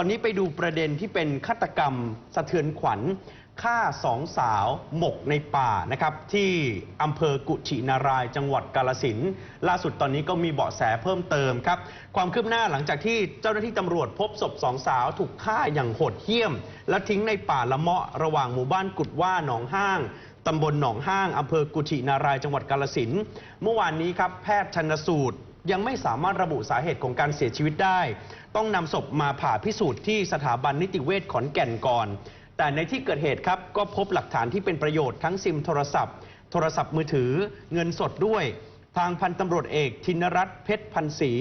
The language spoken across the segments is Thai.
ตอนนี้ไปดูประเด็นที่เป็นฆาตกรรมสะเทือนขวัญฆ่าสองสาวหมกในป่านะครับ ที่อำเภอกุชินารายจังหวัดกาลสินล่าสุดตอนนี้ก็มีเบาะแสเพิ่มเติมครับ ความคืบหน้าหลังจากที่เจ้าหน้าที่ตำรวจพบศพสองสาวถูกฆ่าอย่างโหดเหี้ยม และทิ้งในป่าละเมาะระหว่างหมู่บ้านกุดว่าหนองห้างตำบลหนองห้างอำเภอกุชินารายจังหวัดกาลสินเมื่อวานนี้ครับแพทย์ชันสูตร ยังไม่สามารถระบุสาเหตุของการเสียชีวิตได้ ต้องนำศพมาผ่าพิสูจน์ที่สถาบันนิติเวชขอนแก่นก่อน แต่ในที่เกิดเหตุครับก็พบหลักฐานที่เป็นประโยชน์ทั้งซิมโทรศัพท์ โทรศัพท์มือถือ เงินสดด้วยทางพันตำรวจเอกธินรัตน์เพชรพันศรี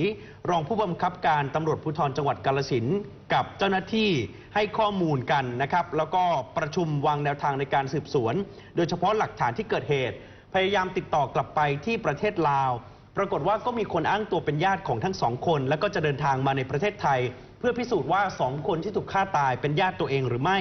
รองผู้บังคับการตำรวจภูธรจังหวัดกาลสินกับเจ้าหน้าที่ให้ข้อมูลกันนะครับ แล้วก็ประชุมวางแนวทางในการสืบสวน โดยเฉพาะหลักฐานที่เกิดเหตุ พยายามติดต่อกลับไปที่ประเทศลาว ปรากฏว่าก็มีคนอ้างตัวเป็นญาติของทั้งสองคน แล้วก็จะเดินทางมาในประเทศไทย เพื่อพิสูจน์ว่าสองคนที่ถูกฆ่าตายเป็นญาติตัวเองหรือไม่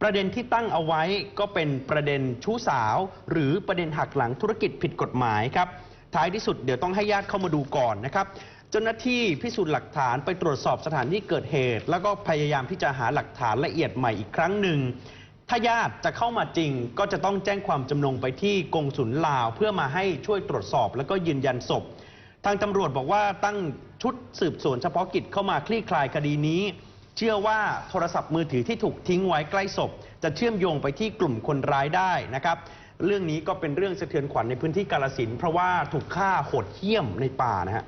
ประเด็นที่ตั้งเอาไว้ก็เป็นประเด็นชู้สาว หรือประเด็นหักหลังธุรกิจผิดกฎหมายครับท้ายที่สุดเดี๋ยวต้องให้ญาติเข้ามาดูก่อนนะครับเจ้าหน้าที่พิสูจน์หลักฐานไปตรวจสอบสถานที่เกิดเหตุ แล้วก็พยายามที่จะหาหลักฐานละเอียดใหม่อีกครั้งหนึ่ง ถ้าญาติจะเข้ามาจริง ก็จะต้องแจ้งความจำนงไปที่กงสุลลาว เพื่อมาให้ช่วยตรวจสอบ แล้วก็ยืนยันศพ ทางตำรวจบอกว่าตั้งชุดสืบสวนเฉพาะกิจเข้ามาคลี่คลายคดีนี้ เชื่อว่าโทรศัพท์มือถือที่ถูกทิ้งไว้ใกล้ศพ จะเชื่อมโยงไปที่กลุ่มคนร้ายได้นะครับเรื่องนี้ก็เป็นเรื่องสะเทือนขวัญในพื้นที่กาลสินเพราะว่าถูกฆ่าโหดเหี้ยมในป่านะฮะ